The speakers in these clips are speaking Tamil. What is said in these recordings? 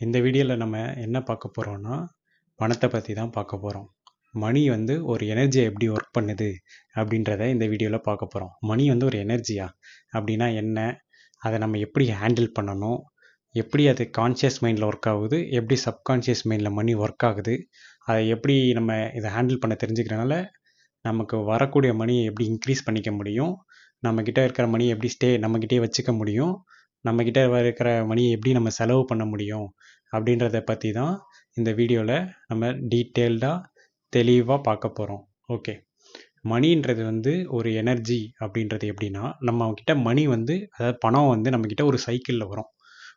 இந்த வீடியோவில் நம்ம என்ன பார்க்க போகிறோம்னா பணத்தை பற்றி தான் பார்க்க போகிறோம் மணி வந்து ஒரு எனர்ஜியை எப்படி ஒர்க் பண்ணுது அப்படின்றத இந்த வீடியோவில் பார்க்க போகிறோம் மணி வந்து ஒரு எனர்ஜியா அப்படின்னா என்ன? அதை நம்ம எப்படி ஹேண்டில் பண்ணணும்? எப்படி அது கான்ஷியஸ் மைண்டில் ஒர்க் ஆகுது? எப்படி சப்கான்ஷியஸ் மைண்டில் மணி ஒர்க் ஆகுது? அதை எப்படி நம்ம இதை ஹேண்டில் பண்ண தெரிஞ்சுக்கிறனால நமக்கு வரக்கூடிய மணியை எப்படி இன்க்ரீஸ் பண்ணிக்க முடியும்? நம்மக்கிட்ட இருக்கிற மணியை எப்படி ஸ்டே நம்மக்கிட்டே வச்சுக்க முடியும்? நம்மக்கிட்ட இருக்கிற மணியை எப்படி நம்ம செலவு பண்ண முடியும் அப்படின்றத பற்றி தான் இந்த வீடியோவில் நம்ம டீட்டெயில்டாக தெளிவாக பார்க்க போகிறோம் ஓகே. மணின்றது வந்து ஒரு எனர்ஜி அப்படின்றது எப்படின்னா நம்ம கிட்ட மணி வந்து அதாவது பணம் வந்து நம்மக்கிட்ட ஒரு சைக்கிளில் வரும்.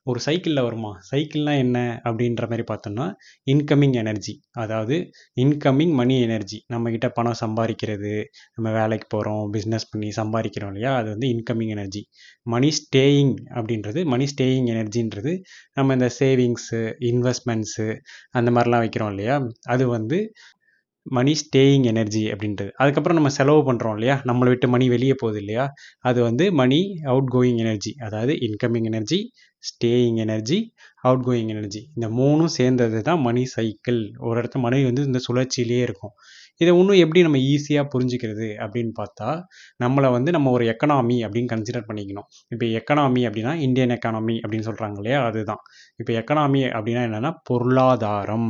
ஒரு சைக்கிளில் வருமா? சைக்கிள்னால் என்ன? அப்படின்ற மாதிரி பார்த்தோம்னா இன்கமிங் எனர்ஜி அதாவது இன்கமிங் மணி எனர்ஜி நம்மக்கிட்ட பணம் சம்பாதிக்கிறது நம்ம வேலைக்கு போகிறோம் பிஸ்னஸ் பண்ணி சம்பாதிக்கிறோம் இல்லையா? அது வந்து இன்கமிங் எனர்ஜி மணி ஸ்டேயிங் அப்படின்றது மணி ஸ்டேயிங் எனர்ஜின்றது நம்ம இந்த சேவிங்ஸு இன்வெஸ்ட்மெண்ட்ஸு அந்த மாதிரிலாம் வைக்கிறோம் இல்லையா? அது வந்து மணி ஸ்டேயிங் எனர்ஜி அப்படின்றது. அதுக்கப்புறம் நம்ம செலவு பண்ணுறோம் இல்லையா? நம்மளை விட்டு மணி வெளியே போகுது இல்லையா? அது வந்து மணி அவுட் கோயிங் எனர்ஜி அதாவது incoming energy staying energy outgoing energy இந்த மூணும் சேர்ந்தது தான் மணி சைக்கிள் ஒரு இடத்த மணி வந்து இந்த சுழற்சியிலே இருக்கும். இதை இன்னும் எப்படி நம்ம ஈஸியாக புரிஞ்சுக்கிறது அப்படின்னு பார்த்தா நம்மளை வந்து நம்ம ஒரு எக்கனாமி அப்படின்னு கன்சிடர் பண்ணிக்கணும். இப்போ எக்கனாமி அப்படின்னா இந்தியன் எக்கானமி அப்படின்னு சொல்கிறாங்க இல்லையா? அதுதான். இப்போ எக்கனாமி அப்படின்னா என்னென்னா பொருளாதாரம்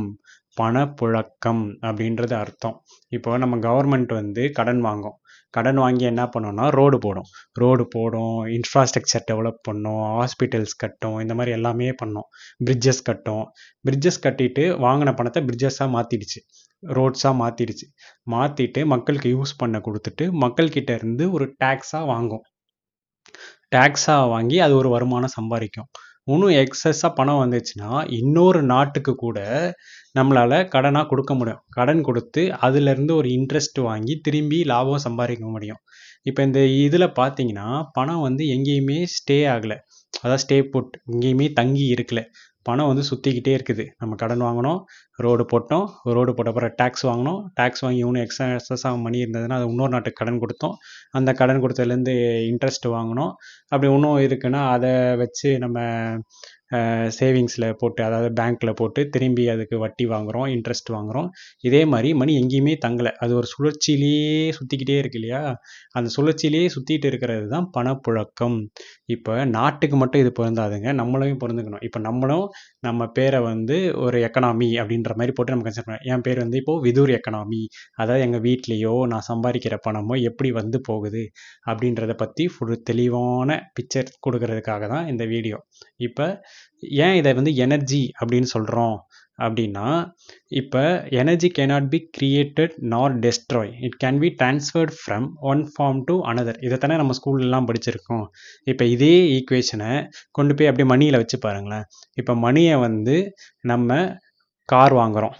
பணப்புழக்கம் அப்படின்றது அர்த்தம். இப்போ நம்ம கவர்மெண்ட் வந்து கடன் வாங்கும் கடன் வாங்கி என்ன பண்ணோம்னா ரோடு போடும். ரோடு போடும் இன்ஃப்ராஸ்ட்ரக்சர் டெவலப் பண்ணும் ஹாஸ்பிட்டல்ஸ் கட்டும் இந்த மாதிரி எல்லாமே பண்ணோம். பிரிட்ஜஸ் கட்டும். பிரிட்ஜஸ் கட்டிட்டு வாங்கின பணத்தை பிரிட்ஜஸாக மாற்றிடுச்சு ரோட்ஸாக மாற்றிடுச்சு மாற்றிட்டு மக்களுக்கு யூஸ் பண்ண கொடுத்துட்டு மக்கள்கிட்ட இருந்து ஒரு டேக்ஸாக வாங்கும் டேக்ஸாக வாங்கி அது ஒரு வருமானம் சம்பாதிக்கும். இன்னும் எக்ஸஸாக பணம் வந்துச்சுன்னா இன்னொரு நாட்டுக்கு கூட நம்மளால் கடனாக கொடுக்க முடியும். கடன் கொடுத்து அதுலேருந்து ஒரு இன்ட்ரெஸ்ட் வாங்கி திரும்பி லாபம் சம்பாதிக்க முடியும். இப்போ இந்த இதில் பார்த்தீங்கன்னா பணம் வந்து எங்கேயுமே ஸ்டே ஆகலை. அதாவது ஸ்டே புட் எங்கேயுமே தங்கி இருக்கல. பணம் வந்து சுற்றிக்கிட்டே இருக்குது. நம்ம கடன் வாங்கினோம் ரோடு போட்டோம் ரோடு போட்ட அப்புறம் டேக்ஸ் வாங்கினோம். டேக்ஸ் வாங்கி இன்னும் எக்ஸ்ட்ரா எக்ஸஸாக மணி இருந்ததுன்னா அது இன்னொரு நாட்டுக்கு கடன் கொடுத்தோம். அந்த கடன் கொடுத்ததுலேருந்து இன்ட்ரெஸ்ட் வாங்கினோம். அப்படி இன்னும் இருக்குன்னா அதை வச்சு நம்ம சேவிங்ஸில் போட்டு அதாவது பேங்க்கில் போட்டு திரும்பி அதுக்கு வட்டி வாங்குகிறோம் இன்ட்ரெஸ்ட் வாங்குகிறோம் இதே மாதிரி மணி எங்கேயுமே தங்கலை. அது ஒரு சுழற்சியிலேயே சுற்றிக்கிட்டே இருக்கு இல்லையா? அந்த சுழற்சியிலேயே சுற்றிட்டு இருக்கிறது தான் பணப்புழக்கம். இப்போ நாட்டுக்கு மட்டும் இது பொருந்தாதுங்க. நம்மளையும் பொருந்துக்கணும். இப்போ நம்மளும் நம்ம பேரை வந்து ஒரு எக்கனாமி அப்படின்ற மாதிரி போட்டு நம்ம கன்சிடர் பண்ணோம் என் பேர் வந்து இப்போது விதூர் எக்கனாமி அதாவது எங்கள் வீட்லேயோ நான் சம்பாதிக்கிற பணமோ எப்படி வந்து போகுது அப்படின்றத பற்றி ஃபுல் தெளிவான பிக்சர் கொடுக்கறதுக்காக தான் இந்த வீடியோ இப்போ ஏன் இதை வந்து எனர்ஜி அப்படின்னு சொல்கிறோம் அப்படின்னா இப்போ energy cannot be created nor destroy it can be transferred from one form to another இதை தானே நம்ம ஸ்கூல்லலாம் படிச்சிருக்கோம். இப்போ இதே ஈக்குவேஷனை கொண்டு போய் அப்படியே மணியில் வச்சு பாருங்களேன். இப்போ மணியை வந்து நம்ம கார் வாங்குகிறோம்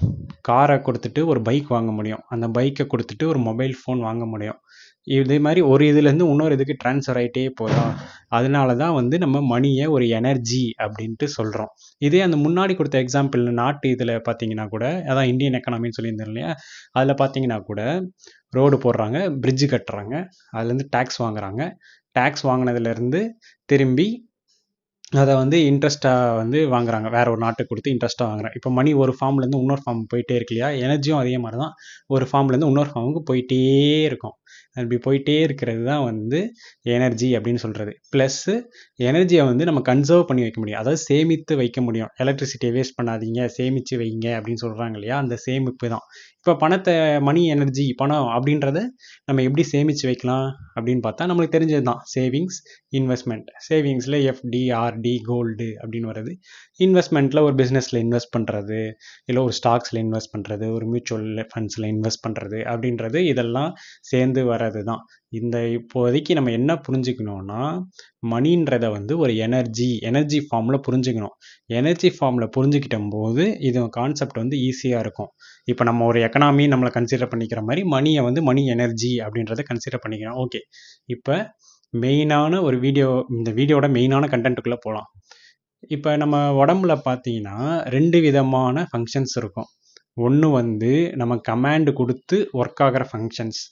காரை கொடுத்துட்டு ஒரு பைக் வாங்க முடியும். அந்த பைக்கை கொடுத்துட்டு ஒரு மொபைல் ஃபோன் வாங்க முடியும். இதே மாதிரி ஒரு இதுலேருந்து இன்னொரு இதுக்கு ட்ரான்ஸ்ஃபர் ஆகிட்டே போகிறோம் அதனால தான் வந்து நம்ம மணியை ஒரு எனர்ஜி அப்படின்ட்டு சொல்கிறோம் இதே அந்த முன்னாடி கொடுத்த எக்ஸாம்பிள் நாட்டு இதில் பார்த்தீங்கன்னா கூட அதான் இந்தியன் எக்கனாமின்னு சொல்லியிருந்தேன் இல்லையா? அதில் பார்த்தீங்கன்னா கூட ரோடு போடுறாங்க பிரிட்ஜு கட்டுறாங்க அதுலேருந்து டேக்ஸ் வாங்குறாங்க. டேக்ஸ் வாங்கினதுலேருந்து திரும்பி அதை வந்து இன்ட்ரெஸ்ட்டாக வந்து வாங்குறாங்க. வேற ஒரு நாட்டுக்கு கொடுத்து இன்ட்ரெஸ்ட்டாக வாங்குறாங்க. இப்போ மணி ஒரு ஃபார்ம்லேருந்து இன்னொரு ஃபார்ம் போயிட்டே இருக்கு இல்லையா? எனர்ஜியும் அதே மாதிரி தான் ஒரு ஃபார்ம்லேருந்து இன்னொரு ஃபார்முக்கு போயிட்டே இருக்கும். அப்படி போயிட்டே இருக்கிறது தான் வந்து எனர்ஜி அப்படின்னு சொல்கிறது ப்ளஸ்ஸு எனர்ஜியை வந்து நம்ம கன்சர்வ் பண்ணி வைக்க முடியும். அதாவது சேமித்து வைக்க முடியும். எலக்ட்ரிசிட்டியை வேஸ்ட் பண்ணாதீங்க சேமித்து வைங்க அப்படின்னு சொல்கிறாங்க இல்லையா? அந்த சேமிப்பு தான். இப்போ பணத்தை மணி எனர்ஜி பணம் அப்படின்றத நம்ம எப்படி சேமித்து வைக்கலாம் அப்படின்னு பார்த்தா நம்மளுக்கு தெரிஞ்சது தான் சேவிங்ஸ் இன்வெஸ்ட்மெண்ட் சேவிங்ஸில் எஃப்டி ஆர்டி கோல்டு அப்படின்னு வருது. இன்வெஸ்ட்மெண்ட்டில் ஒரு பிஸ்னஸில் இன்வெஸ்ட் பண்ணுறது இல்லை ஒரு ஸ்டாக்ஸில் இன்வெஸ்ட் பண்ணுறது ஒரு மியூச்சுவல் ஃபண்ட்ஸில் இன்வெஸ்ட் பண்ணுறது அப்படின்றது இதெல்லாம் சேர்ந்து வர்றது தான் இந்த இப்போதைக்கு நம்ம என்ன புரிஞ்சுக்கணும்னா மணின்றதை வந்து ஒரு எனர்ஜி எனர்ஜி ஃபார்மில் புரிஞ்சுக்கணும். எனர்ஜி ஃபார்மில் புரிஞ்சுக்கிட்ட போது இது கான்செப்ட் வந்து ஈஸியாக இருக்கும். இப்போ நம்ம ஒரு எக்கனாமி நம்மளை கன்சிடர் பண்ணிக்கிற மாதிரி மணியை வந்து மணி எனர்ஜி அப்படின்றத கன்சிடர் பண்ணிக்கிறோம் ஓகே இப்போ மெயினான ஒரு வீடியோ இந்த வீடியோட மெயினான கண்டென்ட்டுக்குள்ளே போகலாம் இப்போ நம்ம உடம்புல பார்த்தீங்கன்னா ரெண்டு விதமான ஃபங்க்ஷன்ஸ் இருக்கும். ஒன்று வந்து நம்ம கமாண்டு கொடுத்து ஒர்க் ஆகிற ஃபங்க்ஷன்ஸ்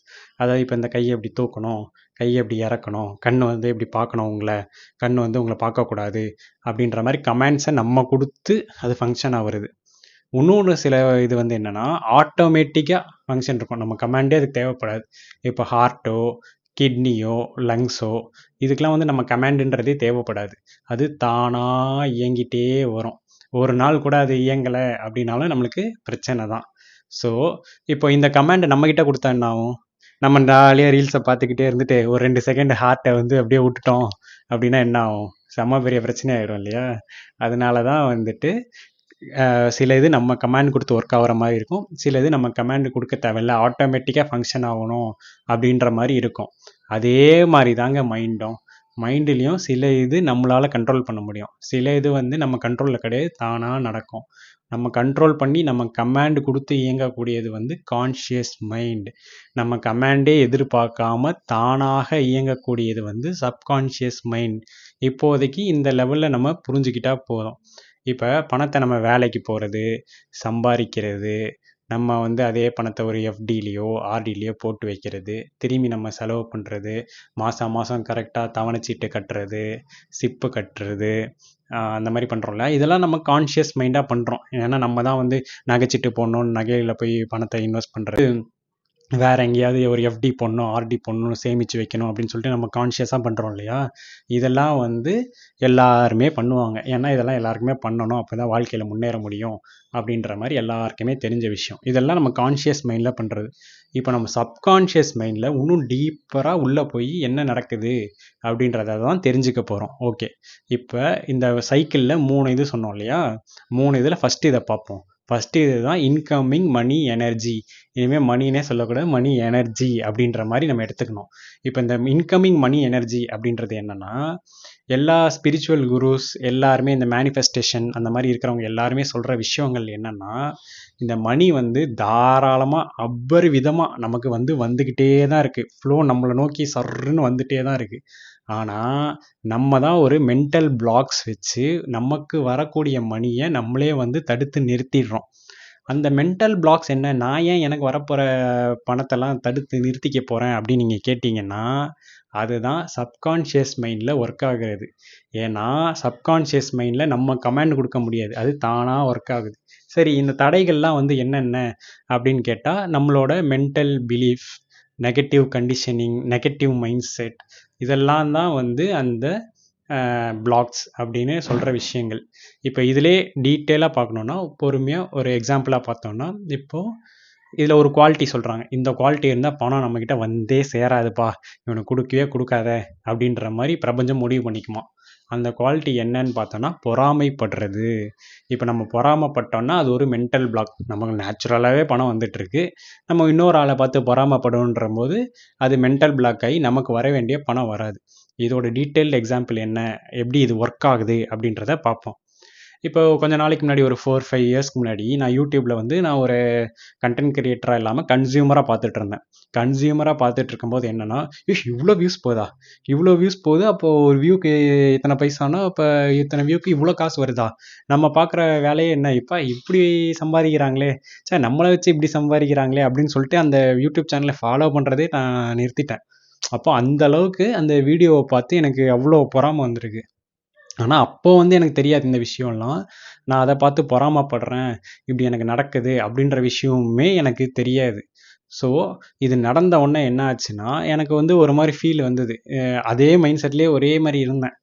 அதாவது இப்போ இந்த கையை இப்படி தூக்கணும் கையை இப்படி இறக்கணும் கண் வந்து இப்படி பார்க்கணும் உங்களை கண் வந்து உங்களை பார்க்கக்கூடாது அப்படின்ற மாதிரி கமெண்ட்ஸை நம்ம கொடுத்து அது ஃபங்க்ஷன் வருது இன்னொன்று சில இது வந்து என்னென்னா ஆட்டோமேட்டிக்காக ஃபங்க்ஷன் இருக்கும். நம்ம கமாண்டே அதுக்கு தேவைப்படாது. இப்போ ஹார்ட்டோ கிட்னியோ லங்ஸோ இதுக்கெலாம் வந்து நம்ம கமாண்டுன்றதே தேவைப்படாது. அது தானாக இயங்கிட்டே வரும். ஒரு நாள் கூட அது இயங்கலை அப்படின்னாலும் நம்மளுக்கு பிரச்சனை தான். ஸோ இப்போ இந்த கமாண்ட் நம்மக்கிட்ட கொடுத்தா என்ன ஆகும்? நம்ம ஜாலியாக ரீல்ஸை பார்த்துக்கிட்டே இருந்துட்டு ஒரு ரெண்டு செகண்ட் ஹார்ட்டை வந்து அப்படியே விட்டுட்டோம் அப்படின்னா என்ன ஆகும்? செம்ம பெரிய பிரச்சனை ஆயிடும் இல்லையா? அதனால தான் வந்துட்டு சில இது நம்ம கமாண்ட் கொடுத்து ஒர்க் ஆகிற மாதிரி இருக்கும். சில இது நம்ம கமாண்ட் கொடுக்க தேவையில்ல. ஆட்டோமேட்டிக்காக ஃபங்க்ஷன் ஆகணும் அப்படின்ற மாதிரி இருக்கும். அதே மாதிரி தாங்க மைண்டும் மைண்ட்லேயும் சில இது நம்மளால் கண்ட்ரோல் பண்ண முடியும். சில இது வந்து நம்ம கண்ட்ரோலில் கிடையாது. தானாக நடக்கும். நம்ம கண்ட்ரோல் பண்ணி நம்ம கமாண்ட் கொடுத்து இயங்கக்கூடியது வந்து கான்ஷியஸ் மைண்ட் நம்ம கமாண்டே எதிர்பார்க்காம தானாக இயங்கக்கூடியது வந்து சப்கான்ஷியஸ் மைண்ட் இப்போதைக்கு இந்த லெவலில் நம்ம புரிஞ்சுக்கிட்டா போதும். இப்போ பணத்தை நம்ம வேலைக்கு போகிறது சம்பாதிக்கிறது நம்ம வந்து அதே பணத்தை ஒரு எஃப்டிலேயோ ஆர்டிலேயோ போட்டு வைக்கிறது திரும்பி நம்ம செலவு பண்ணுறது மாதம் மாதம் கரெக்டாக தவணைச்சீட்டு கட்டுறது சிப்பு கட்டுறது அந்த மாதிரி பண்ணுறோம்ல இதெல்லாம் நம்ம கான்ஷியஸ் மைண்டாக பண்ணுறோம் ஏன்னா நம்ம தான் வந்து நகைச்சீட்டு போடணும் நகையில் போய் பணத்தை இன்வெஸ்ட் பண்ணுறது வேறு எங்கேயாவது ஒரு எஃப்டி போடணும் ஆர்டி போடணும் சேமித்து வைக்கணும் அப்படின்னு சொல்லிட்டு நம்ம கான்ஷியஸாக பண்ணுறோம் இல்லையா? இதெல்லாம் வந்து எல்லாருமே பண்ணுவாங்க. ஏன்னா இதெல்லாம் எல்லாருக்குமே பண்ணணும். அப்போ தான் வாழ்க்கையில் முன்னேற முடியும் அப்படின்ற மாதிரி எல்லாருக்குமே தெரிஞ்ச விஷயம். இதெல்லாம் நம்ம கான்ஷியஸ் மைண்டில் பண்ணுறது இப்போ நம்ம சப்கான்ஷியஸ் மைண்டில் இன்னும் டீப்பராக உள்ளே போய் என்ன நடக்குது அப்படின்றத தான் தெரிஞ்சுக்க போகிறோம் ஓகே இப்போ இந்த சைக்கிளில் மூணு இது சொன்னோம் இல்லையா? மூணு இதில் ஃபஸ்ட்டு இதை பார்ப்போம். ஃபஸ்ட்டு இது தான் இன்கமிங் மணி எனர்ஜி இனிமேல் மணினே சொல்லக்கூடாது மணி எனர்ஜி அப்படின்ற மாதிரி நம்ம எடுத்துக்கணும். இப்போ இந்த இன்கமிங் மணி எனர்ஜி அப்படின்றது என்னன்னா எல்லா ஸ்பிரிச்சுவல் குருஸ் எல்லாருமே இந்த மேனிஃபெஸ்டேஷன் அந்த மாதிரி இருக்கிறவங்க எல்லாருமே சொல்கிற விஷயங்கள் என்னென்னா இந்த மணி வந்து தாராளமாக அவ்வறு விதமாக நமக்கு வந்து வந்துக்கிட்டே தான் இருக்குது ஃப்ளோ நம்மளை நோக்கி சர்ருன்னு வந்துகிட்டே தான் இருக்குது ஆனால் நம்ம தான் ஒரு மென்டல் பிளாக்ஸ் வச்சு நமக்கு வரக்கூடிய மணியை நம்மளே வந்து தடுத்து நிறுத்திடுறோம். அந்த மென்டல் பிளாக்ஸ் என்ன? நான் ஏன் எனக்கு வரப்போகிற பணத்தெல்லாம் தடுத்து நிறுத்திக்க போகிறேன் அப்படின்னு நீங்கள் கேட்டிங்கன்னா அதுதான் சப்கான்ஷியஸ் மைண்டில் ஒர்க் ஆகுறது. ஏன்னா சப்கான்ஷியஸ் மைண்டில் நம்ம கமாண்ட் கொடுக்க முடியாது. அது தானாக ஒர்க் ஆகுது. சரி இந்த தடைகள்லாம் வந்து என்னென்ன? அப்படின்னு கேட்டால் நம்மளோட mental belief negative conditioning negative mind set இதெல்லாம் தான் வந்து அந்த பிளாக்ஸ் அப்படின்னு சொல்கிற விஷயங்கள். இப்போ இதிலே டீட்டெயிலாக பார்க்கணுன்னா பொறுமையாக ஒரு எக்ஸாம்பிளாக பார்த்தோம்னா இப்போது இதில் ஒரு குவாலிட்டி சொல்கிறாங்க இந்த குவாலிட்டி இருந்தால் பணம் நம்மக்கிட்ட வந்தே சேராதுப்பா. இவனுக்கு கொடுக்கவே கொடுக்காத அப்படின்ற மாதிரி பிரபஞ்சம் முடிவு பண்ணிக்குமா அந்த குவாலிட்டி என்னன்னு பார்த்தோன்னா பொறாமைப்படுறது. இப்போ நம்ம பொறாமைப்பட்டோம்னா அது ஒரு மென்டல் பிளாக் நமக்கு நேச்சுரலாகவே பணம் வந்துட்டுருக்கு. நம்ம இன்னொரு ஆளை பார்த்து பொறாமப்படுன்ற போது அது மென்டல் பிளாக் ஆகி நமக்கு வர வேண்டிய பணம் வராது. இதோட டீட்டெயில்டு எக்ஸாம்பிள் என்ன? எப்படி இது ஒர்க் ஆகுது? அப்படின்றத பார்ப்போம். இப்போ கொஞ்ச நாளைக்கு முன்னாடி ஒரு ஃபோர் ஃபைவ் இயர்ஸ்க்கு முன்னாடி நான் யூடியூப்பில் வந்து நான் ஒரு கண்டென்ட் கிரியேட்டராக இல்லாமல் கன்சியூமராக பார்த்துட்டு இருந்தேன். கன்சியூமராக பார்த்துட்டு இருக்கும்போது என்னென்னா இஷ் இவ்வளோ வியூஸ் போதா? இவ்வளோ வியூஸ் போகுது அப்போது ஒரு வியூக்கு இத்தனை பைசானா இப்போ இத்தனை வியூக்கு இவ்வளோ காசு வருதா? நம்ம பார்க்குற வேலையே என்ன? இப்போ இப்படி சம்பாதிக்கிறாங்களே. சார் நம்மளை வச்சு இப்படி சம்பாதிக்கிறாங்களே அப்படின்னு சொல்லிட்டு அந்த யூடியூப் சேனலை ஃபாலோ பண்ணுறதே நான் நிறுத்திட்டேன். அப்போ அந்த அளவுக்கு அந்த வீடியோவை பார்த்து எனக்கு அவ்வளோ பொறாமை வந்திருக்கு. ஆனால் அப்போ வந்து எனக்கு தெரியாது இந்த விஷயம்லாம். நான் அதை பார்த்து பொறாமைப்படுறேன். இப்படி எனக்கு நடக்குது அப்படின்ற விஷயமுமே எனக்கு தெரியாது. ஸோ இது நடந்த உடனே என்ன ஆச்சுன்னா எனக்கு வந்து ஒரு மாதிரி ஃபீல் வந்தது. அதே மைண்ட் செட்லேயே ஒரே மாதிரி இருந்தேன்.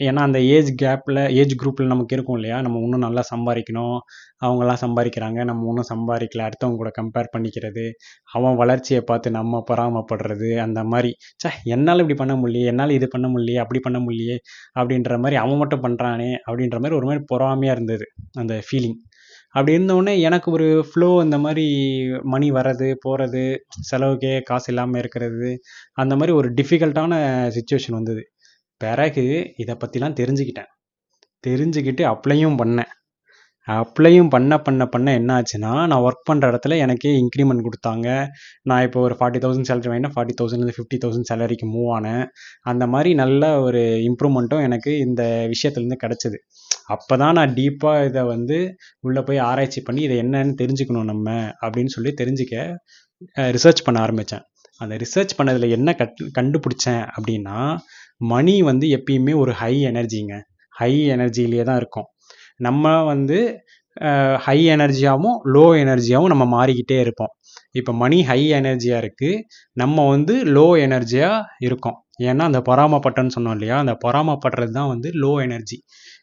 ஏன்னா அந்த ஏஜ் கேப்பில் ஏஜ் குரூப்பில் நமக்கு இருக்கும் இல்லையா? நம்ம இன்னும் நல்லா சம்பாதிக்கணும். அவங்கெல்லாம் சம்பாதிக்கிறாங்க. நம்ம இன்னும் சம்பாதிக்கல. அடுத்தவங்க கூட கம்பேர் பண்ணிக்கிறது. அவன் வளர்ச்சியை பார்த்து நம்ம பொறாமைப்படுறது. அந்த மாதிரி. சே என்னால் இப்படி பண்ண முடியலையே. என்னால் இது பண்ண முடியலையே. அப்படி பண்ண முடியலையே. அப்படின்ற மாதிரி அவன் மட்டும் பண்ணுறானே அப்படின்ற மாதிரி ஒரு மாதிரி பொறாமையாக இருந்தது அந்த ஃபீலிங் அப்படி இருந்தவுடனே எனக்கு ஒரு ஃப்ளோ இந்த மாதிரி மணி வர்றது போகிறது செலவுக்கே காசு இல்லாமல் இருக்கிறது அந்த மாதிரி ஒரு டிஃபிகல்ட்டான சுச்சுவேஷன் வந்தது. பிறகு இதை பற்றிலாம் தெரிஞ்சுக்கிட்டேன் தெரிஞ்சுக்கிட்டு அப்ளையும் பண்ணேன். அப்ளையும் பண்ண பண்ண பண்ண என்ன ஆச்சுன்னா நான் ஒர்க் பண்ணுற இடத்துல எனக்கே இன்க்ரிமெண்ட் கொடுத்தாங்க. நான் இப்போ ஒரு ஃபார்ட்டி தௌசண்ட் சேலரி வாங்கினா ஃபார்ட்டி தௌசண்ட்லேருந்து ஃபிஃப்டி தௌசண்ட் சேலரிக்கு மூவ் ஆனேன். அந்த மாதிரி நல்ல ஒரு இம்ப்ரூவ்மெண்ட்டும் எனக்கு இந்த விஷயத்துலேருந்து கிடச்சிது. அப்போ தான் நான் டீப்பாக இதை வந்து உள்ளே போய் ஆராய்ச்சி பண்ணி இதை என்னன்னு தெரிஞ்சுக்கணும் நம்ம அப்படின்னு சொல்லி தெரிஞ்சுக்க ரிசர்ச் பண்ண ஆரம்பித்தேன் அந்த ரிசர்ச் பண்ணதில் என்ன கட் கண்டுபிடிச்சேன் அப்படின்னா மணி வந்து எப்பயுமே ஒரு ஹை எனர்ஜிங்க ஹை எனர்ஜிலேயே தான் இருக்கும். நம்ம வந்து ஹை எனர்ஜியாகவும் லோ எனர்ஜியாகவும் நம்ம மாறிக்கிட்டே இருப்போம். இப்போ மணி ஹை எனர்ஜியாக இருக்குது நம்ம வந்து லோ எனர்ஜியாக இருக்கோம். ஏன்னா அந்த பொறாமப்பட்டன்னு சொன்னோம் இல்லையா? அந்த பொறாமப்படுறது தான் வந்து லோ எனர்ஜி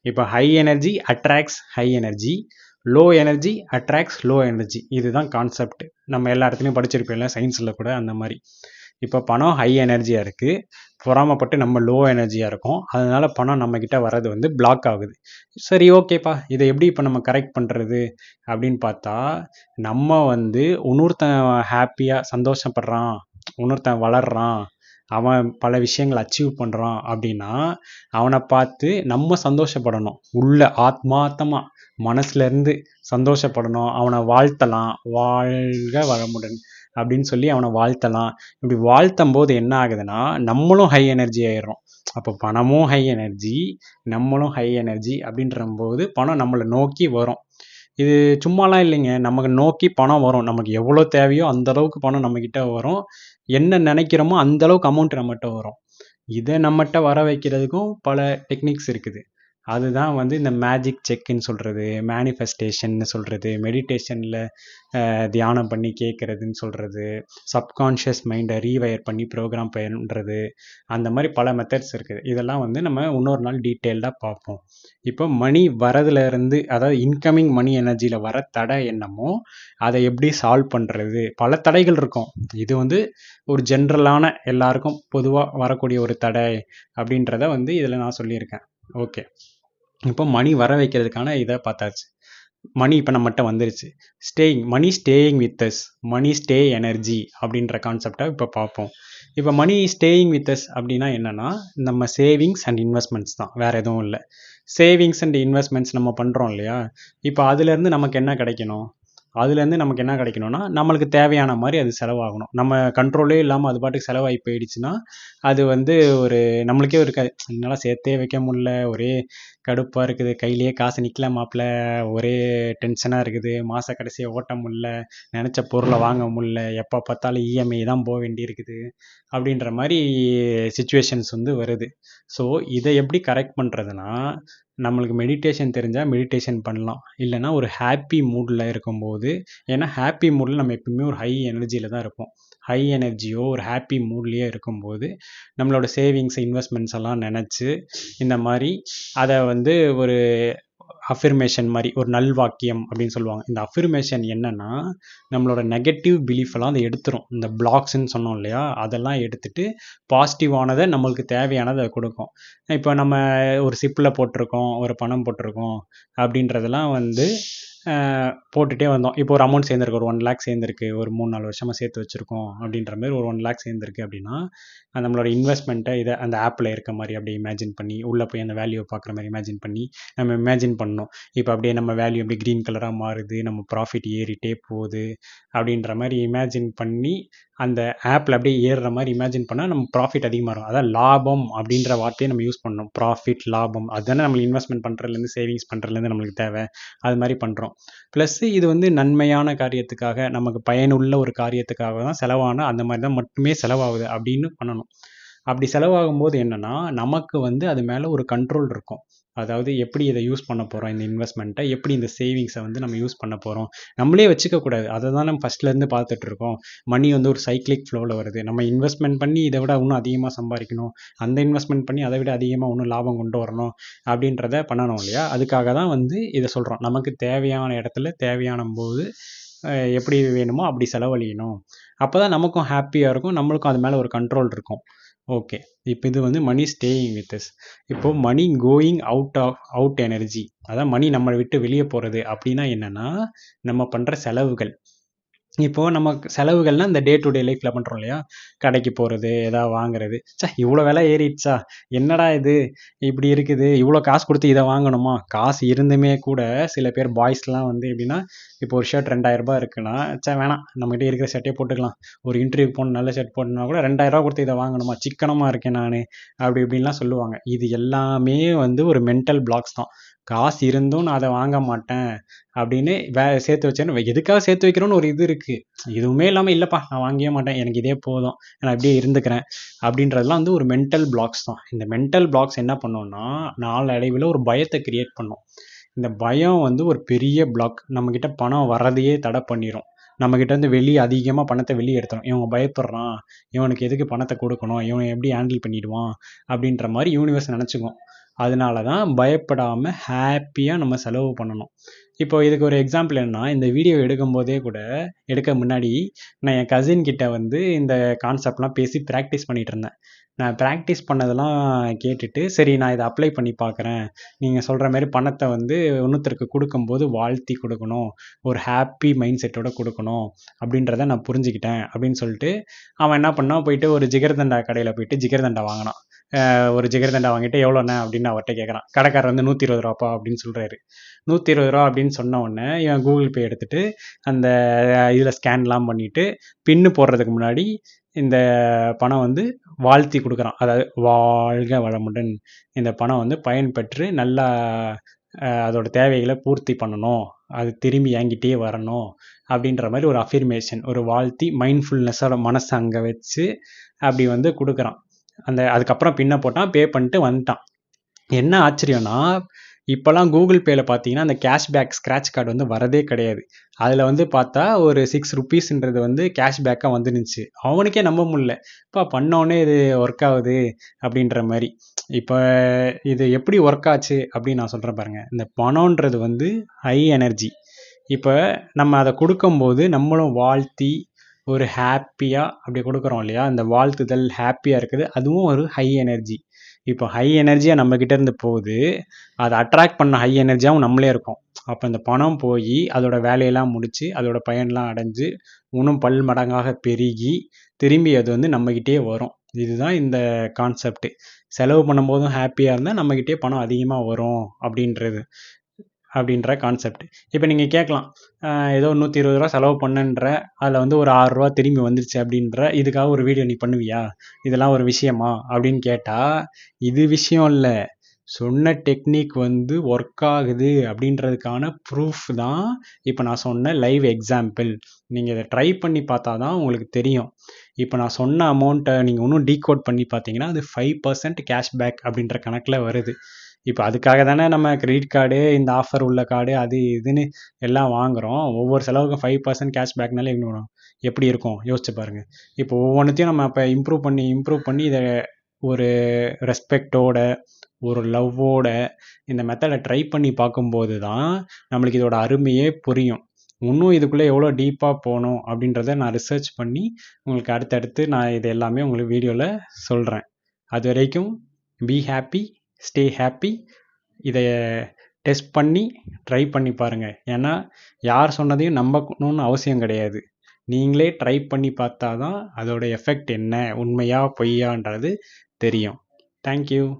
இப்போ high energy attracts high energy low energy attracts low energy இதுதான் கான்செப்ட் நம்ம எல்லா இடத்துலையும் படிச்சிருப்போம்ல சயின்ஸில் கூட அந்த மாதிரி. இப்போ பணம் ஹை எனர்ஜியாக இருக்குது பொறாமப்பட்டு நம்ம லோ எனர்ஜியாக இருக்கும். அதனால் பணம் நம்மக்கிட்ட வர்றது வந்து பிளாக் ஆகுது. சரி ஓகேப்பா இதை எப்படி இப்போ நம்ம கரெக்ட் பண்ணுறது அப்படின்னு பார்த்தா நம்ம வந்து இன்னொருத்தன் ஹாப்பியாக சந்தோஷப்படுறான் இன்னொருத்தன் வளர்றான் அவன் பல விஷயங்களை அச்சீவ் பண்ணுறான் அப்படின்னா அவனை பார்த்து நம்ம சந்தோஷப்படணும். உள்ள ஆத்மாத்தமாக மனசுலேருந்து சந்தோஷப்படணும். அவனை வாழ்த்தலாம். வாழ்க வளமுடன். அப்படின்னு சொல்லி அவனை வாழ்த்தலாம். இப்படி வாழ்த்தும் போது என்ன ஆகுதுன்னா நம்மளும் ஹை எனர்ஜி ஆயிடுறோம். அப்போ பணமும் ஹை எனர்ஜி நம்மளும் ஹை எனர்ஜி அப்படின்ற போது பணம் நம்மளை நோக்கி வரும். இது சும்மாலாம் இல்லைங்க. நமக்கு நோக்கி பணம் வரும். நமக்கு எவ்வளோ தேவையோ அந்த அளவுக்கு பணம் நம்மக்கிட்ட வரும். என்ன நினைக்கிறோமோ அந்த அளவுக்கு அமௌண்ட் நம்மகிட்ட வரும். இதை நம்மகிட்ட வர வைக்கிறதுக்கும் பல டெக்னிக்ஸ் இருக்குது. அதுதான் வந்து இந்த மேஜிக் செக்குன்னு சொல்கிறது மேனிஃபெஸ்டேஷன்னு சொல்கிறது மெடிடேஷனில் தியானம் பண்ணி கேட்குறதுன்னு சொல்கிறது சப்கான்ஷியஸ் மைண்டை ரீவயர் பண்ணி ப்ரோக்ராம் பண்ணுறது அந்த மாதிரி பல மெத்தட்ஸ் இருக்குது. இதெல்லாம் வந்து நம்ம இன்னொரு நாள் டீட்டெயில்டாக பார்ப்போம். இப்போ மணி வரதுலேருந்து அதாவது இன்கமிங் மணி எனர்ஜியில் வர தடை என்னமோ அதை எப்படி சால்வ் பண்ணுறது பல தடைகள் இருக்கும். இது வந்து ஒரு ஜென்ரலான எல்லாருக்கும் பொதுவாக வரக்கூடிய ஒரு தடை அப்படின்றத வந்து இதில் நான் சொல்லியிருக்கேன். ஓகே இப்போ மணி வர வைக்கிறதுக்கான இதை பார்த்தாச்சு. மணி இப்போ நம்மகிட்ட வந்துருச்சு. Staying money staying with us money stay energy அப்படின்ற கான்செப்டை இப்போ பார்ப்போம். இப்போ மணி ஸ்டேயிங் வித் அஸ் அப்படின்னா என்னென்னா நம்ம சேவிங்ஸ் அண்ட் இன்வெஸ்ட்மெண்ட்ஸ் தான் வேறு எதுவும் இல்லை. சேவிங்ஸ் அண்ட் இன்வெஸ்ட்மெண்ட்ஸ் நம்ம பண்ணுறோம் இல்லையா? இப்போ அதுலேருந்து நமக்கு என்ன கிடைக்கணும்? அதுலேருந்து நமக்கு என்ன கிடைக்கணும்னா நம்மளுக்கு தேவையான மாதிரி அது செலவாகணும். நம்ம கண்ட்ரோலே இல்லாமல் அது பாட்டுக்கு செலவாகி போயிடுச்சுன்னா அது வந்து ஒரு நம்மளுக்கே ஒரு க என்னால் சேர்த்தே வைக்க முடில ஒரே கடுப்பாக இருக்குது. கையிலேயே காசு நிற்கல மாப்பிள்ள ஒரே டென்ஷனாக இருக்குது. மாத கடைசியை ஓட்ட முடில நினச்ச பொருளை வாங்க முடில எப்போ பார்த்தாலும் இஎம்ஐ தான் போக வேண்டியிருக்குது. அப்படின்ற மாதிரி சுச்சுவேஷன்ஸ் வந்து வருது. ஸோ இதை எப்படி கரெக்ட் பண்ணுறதுனா நம்மளுக்கு மெடிடேஷன் தெரிஞ்சால் மெடிடேஷன் பண்ணலாம். இல்லைனா ஒரு ஹாப்பி மூடில் இருக்கும்போது ஏன்னா ஹாப்பி மூடில் நம்ம எப்பவுமே ஒரு ஹை எனர்ஜியில் தான் இருப்போம். ஹை எனர்ஜியோ ஒரு ஹாப்பி மூட்லேயே இருக்கும்போது நம்மளோட சேவிங்ஸ் இன்வெஸ்ட்மெண்ட்ஸ் எல்லாம் நினச்சி இந்த மாதிரி அதை வந்து ஒரு அஃபிர்மேஷன் மாதிரி ஒரு நல்வாக்கியம் அப்படின்னு சொல்லுவாங்க. இந்த அஃபிர்மேஷன் என்னன்னா நம்மளோட நெகட்டிவ் பிலீஃப் எல்லாம் அதை எடுத்துரும். இந்த பிளாக்ஸ்ன்னு சொன்னோம் இல்லையா? அதெல்லாம் எடுத்துட்டு பாசிட்டிவானதை நம்மளுக்கு தேவையானதை கொடுக்கும். இப்போ நம்ம ஒரு சிப்பில் போட்டிருக்கோம் ஒரு பணம் போட்டிருக்கோம் அப்படின்றதெல்லாம் வந்து போட்டுகிட்டே வந்தோம். இப்போ ஒரு அமௌண்ட் சேர்ந்துருக்கு. ஒரு ஒன் லேக் சேர்ந்துருக்கு. ஒரு மூணு நாலு வருஷமாக சேர்த்து வச்சுருக்கோம் அப்படின்ற மாதிரி ஒரு ஒன் லேக் சேர்ந்துருக்கு அப்படின்னா நம்மளோட இன்வெஸ்ட்மெண்ட்டை இதை அந்த ஆப்பில் இருக்க மாதிரி அப்படியே இமேஜின் பண்ணி உள்ளே போய் அந்த வேல்யூவை பார்க்குற மாதிரி இமேஜின் பண்ணி நம்ம இமேஜின் பண்ணோம் இப்போ அப்படியே நம்ம வேல்யூ அப்படியே க்ரீன் கலராக மாறுது. நம்ம ப்ராஃபிட் ஏறிட்டே போகுது அப்படின்ற மாதிரி இமேஜின் பண்ணி அந்த ஆப்பில் அப்படியே ஏறுற மாதிரி இமேஜின் பண்ணால் நம்ம ப்ராஃபிட் அதிகமாக இருக்கும் அதான் லாபம் அப்படின்ற வார்த்தையை நம்ம யூஸ் பண்ணணும். ப்ராஃபிட் லாபம். அதுதானே நம்ம இன்வெஸ்ட்மெண்ட் பண்ணுறதுலேருந்து சேவிங்ஸ் பண்ணுறதுலேருந்து நம்மளுக்கு தேவை. அது மாதிரி பண்ணுறோம் ப்ளஸ் இது வந்து நன்மையான காரியத்துக்காக நமக்கு பயனுள்ள ஒரு காரியத்துக்காக தான் செலவான அந்த மாதிரி தான் மட்டுமே செலவாகுது அப்படின்னு பண்ணணும். அப்படி செலவாகும் போது என்னென்னா நமக்கு வந்து அது மேலே ஒரு கண்ட்ரோல் இருக்கும். அதாவது எப்படி இதை யூஸ் பண்ண போகிறோம் இந்த இன்வெஸ்ட்மெண்ட்டை எப்படி இந்த சேவிங்ஸை வந்து நம்ம யூஸ் பண்ண போகிறோம் நம்மளே வச்சுக்கக்கூடாது அதை தான் நம்ம ஃபஸ்ட்லேருந்து பார்த்துட்ருக்கோம் மணி வந்து ஒரு சைக்கிளிக் ஃப்ளோவில் வருது. நம்ம இன்வெஸ்ட்மெண்ட் பண்ணி இதை விட இன்னும் அதிகமாக சம்பாதிக்கணும். அந்த இன்வெஸ்ட்மெண்ட் பண்ணி அதை விட அதிகமாக இன்னும் லாபம் கொண்டு வரணும் அப்படின்றத பண்ணணும் இல்லையா? அதுக்காக தான் வந்து இதை சொல்கிறோம் நமக்கு தேவையான இடத்துல தேவையான போது எப்படி வேணுமோ அப்படி செலவழியணும். அப்போ தான் நமக்கும் ஹாப்பியாக இருக்கும். நம்மளுக்கும் அது மேலே ஒரு கண்ட்ரோல் இருக்கும். ஓகே இப்போ இது வந்து மணி ஸ்டேயிங் வித் அஸ் இப்போது money going out of out energy அதான் மணி நம்மளை விட்டு வெளியே போகிறது அப்படின்னா என்னென்னா நம்ம பண்ணுற செலவுகள். இப்போது நம்ம செலவுகள்னால் இந்த டே டு டே லைஃப்பில் பண்ணுறோம் இல்லையா? கடைக்கு போகிறது எதாவது வாங்குறது. சே இவ்வளோ விலை ஏறிடுச்சா? என்னடா இது? இப்படி இருக்குது. இவ்வளோ காசு கொடுத்து இதை வாங்கணுமா? காசு இருந்துமே கூட சில பேர் பாய்ஸ்லாம் வந்து எப்படின்னா இப்போ ஒரு ஷர்ட் ரெண்டாயிரரூபா இருக்குன்னா சே வேணாம். நம்மகிட்ட இருக்கிற ஷர்ட்டே போட்டுக்கலாம். ஒரு இன்டர்வியூ போகணும் நல்ல ஷர்ட் போடணும்னா கூட ரெண்டாயிரரூபா கொடுத்து இதை வாங்கணுமா? சிக்கனமாக இருக்கேன் நான். அப்படி இப்படின்லாம் சொல்லுவாங்க. இது எல்லாமே வந்து ஒரு மென்டல் பிளாக்ஸ் தான். காசு இருந்தும் நான் அதை வாங்க மாட்டேன் அப்படின்னு வே சேர்த்து வச்சேன்னு எதுக்காக சேர்த்து வைக்கிறோன்னு ஒரு இது இருக்குது எதுவுமே இல்லாமல் இல்லைப்பா நான் வாங்கவே மாட்டேன் எனக்கு இதே போதும் நான் அப்படியே இருந்துக்கிறேன் அப்படின்றதுலாம் வந்து ஒரு மென்டல் பிளாக்ஸ் தான். இந்த மென்டல் பிளாக்ஸ் என்ன பண்ணோம்னா நாளடைவில் ஒரு பயத்தை கிரியேட் பண்ணும். இந்த பயம் வந்து ஒரு பெரிய பிளாக் நம்மக்கிட்ட பணம் வர்றதையே தடை பண்ணிடும் நம்மக்கிட்ட இருந்து வெளியே அதிகமாக பணத்தை வெளியே எடுத்துரும். இவன் பயப்படுறான் இவனுக்கு எதுக்கு பணத்தை கொடுக்கணும் இவன் எப்படி ஹேண்டில் பண்ணிடுவான் அப்படின்ற மாதிரி யூனிவர்ஸ் நினச்சிக்கும். அதனால தான் பயப்படாமல் ஹாப்பியாக நம்ம செலவு பண்ணணும். இப்போ இதுக்கு ஒரு எக்ஸாம்பிள் என்னன்னா இந்த வீடியோ எடுக்கும்போதே கூட எடுக்க முன்னாடி நான் என் கசின் கிட்ட வந்து இந்த கான்செப்ட்லாம் பேசி ப்ராக்டிஸ் பண்ணிட்டு இருந்தேன். நான் ப்ராக்டிஸ் பண்ணதெல்லாம் கேட்டுட்டு சரி நான் இதை அப்ளை பண்ணி பார்க்குறேன். நீங்கள் சொல்கிற மாதிரி பணத்தை வந்து இன்னொருத்தருக்கு கொடுக்கும்போது வாழ்த்தி கொடுக்கணும். ஒரு ஹாப்பி மைண்ட் செட்டோட கொடுக்கணும். அப்படின்றத நான் புரிஞ்சுக்கிட்டேன் அப்படின்னு சொல்லிட்டு அவன் என்ன பண்ணான்? போயிட்டு ஒரு ஜிகர்தண்டா கடையில் போயிட்டு ஜிகர்தண்டா வாங்கினான். ஒரு ஜிகர்தண்டா வாங்கிட்டு எவ்வளோண்ணே அப்படின்னு அவர்கிட்ட கேட்குறான் கடைக்காரர் வந்து நூற்றி இருபது ரூபாப்பா அப்படின்னு சொல்கிறாரு நூற்றி இருபது ரூபா அப்படின்னு சொன்ன உடனே இவன் கூகுள் பே எடுத்துட்டு அந்த இதில் ஸ்கேன்லாம் பண்ணிவிட்டு பின்னு போடுறதுக்கு முன்னாடி இந்த பணம் வந்து வாழ்த்தி கொடுக்குறான். அதாவது வாழ்க வளமுடன். இந்த பணம் வந்து பயன்பெற்று நல்லா அதோட தேவைகளை பூர்த்தி பண்ணணும். அது திரும்பி என்கிட்டயே வரணும் அப்படின்ற மாதிரி ஒரு அஃபிர்மேஷன் ஒரு வாழ்த்தி மைண்ட்ஃபுல்னஸோட மனசை அங்கே வச்சு அப்படி வந்து கொடுக்குறான். அந்த அதுக்கப்புறம் பின்ன போட்டான் பே பண்ணிட்டு வந்துட்டான். என்ன ஆச்சரியம்னா இப்போல்லாம் கூகுள் பேயில் பார்த்தீங்கன்னா அந்த கேஷ்பேக் ஸ்க்ராட்ச் கார்டு வந்து வரதே கிடையாது. அதில் வந்து பார்த்தா ஒரு சிக்ஸ் ருப்பீஸ்ன்றது வந்து கேஷ்பேக்காக வந்துருந்துச்சு. அவனுக்கே நம்ப முடியல. இப்போ பண்ணோடனே இது ஒர்க் ஆகுது அப்படின்ற மாதிரி. இப்போ இது எப்படி ஒர்க் ஆச்சு அப்படின்னு நான் சொல்கிறேன் பாருங்கள் இந்த பணம்ன்றது வந்து ஹை எனர்ஜி இப்போ நம்ம அதை கொடுக்கும்போது நம்மளும் வாழ்த்தி ஒரு ஹாப்பியாக அப்படி கொடுக்குறோம் இல்லையா? அந்த வாழ்த்துதல் ஹாப்பியாக இருக்குது. அதுவும் ஒரு ஹை எனர்ஜி இப்போ ஹை எனர்ஜியாக நம்மக்கிட்ட இருந்து போகுது. அதை அட்ராக்ட் பண்ண ஹை எனர்ஜியாகவும் நம்மளே இருக்கும். அப்போ இந்த பணம் போய் அதோட வேலையெல்லாம் முடித்து அதோட பயன்லாம் அடைஞ்சு இன்னும் பல் மடங்காக பெருகி திரும்பி அது வந்து நம்மக்கிட்டே வரும். இதுதான் இந்த கான்செப்ட் செலவு பண்ணும்போதும் ஹாப்பியாக இருந்தால் நம்மக்கிட்டே பணம் அதிகமாக வரும் அப்படின்றது. அப்படின்ற கான்செப்ட் இப்போ நீங்கள் கேட்கலாம் ஏதோ நூற்றி இருபது ரூபா செலவு பண்ணுன்ற அதில் வந்து ஒரு ஆறுரூவா திரும்பி வந்துருச்சு அப்படின்ற இதுக்காக ஒரு வீடியோ நீ பண்ணுவியா? இதெல்லாம் ஒரு விஷயமா? அப்படின்னு கேட்டால் இது விஷயம் இல்லை. சொன்ன டெக்னிக் வந்து ஒர்க் ஆகுது அப்படின்றதுக்கான ப்ரூஃப் தான் இப்போ நான் சொன்ன லைவ் எக்ஸாம்பிள் நீங்கள் இதை ட்ரை பண்ணி பார்த்தா தான் உங்களுக்கு தெரியும். இப்போ நான் சொன்ன அமௌண்ட்டை நீங்கள் இன்னும் டீகோட் பண்ணி பார்த்தீங்கன்னா அது ஃபைவ் பர்சன்ட் கேஷ்பேக் அப்படின்ற கணக்கில் வருது. இப்போ அதுக்காக தானே நம்ம கிரெடிட் கார்டு இந்த ஆஃபர் உள்ள கார்டு அது இதுன்னு எல்லாம் வாங்குகிறோம் ஒவ்வொரு செலவுக்கும் ஃபைவ் பர்சன்ட் கேஷ்பேக்னால எப்படி இருக்கும்? யோசிச்சு பாருங்கள் இப்போ ஒவ்வொன்றுத்தையும் நம்ம இப்போ இம்ப்ரூவ் பண்ணி இம்ப்ரூவ் பண்ணி இதை ஒரு ரெஸ்பெக்டோட ஒரு லவ்வோட இந்த மெத்தடை ட்ரை பண்ணி பார்க்கும்போது தான் நம்மளுக்கு இதோட அருமையே புரியும். இன்னும் இதுக்குள்ளே எவ்வளோ டீப்பாக போகணும் அப்படின்றத நான் ரிசர்ச் பண்ணி உங்களுக்கு அடுத்தடுத்து நான் இது எல்லாமே உங்களுக்கு வீடியோவில் சொல்கிறேன் அது வரைக்கும் பி ஹாப்பி ஸ்டே ஹாப்பி இதை டெஸ்ட் பண்ணி ட்ரை பண்ணி பாருங்கள் ஏன்னா யார் சொன்னதையும் நம்பணும்னு அவசியம் கிடையாது. நீங்களே ட்ரை பண்ணி பார்த்தா தான் அதோட எஃபெக்ட் என்ன? உண்மையா பொய்யான்றது தெரியும். தேங்க்யூ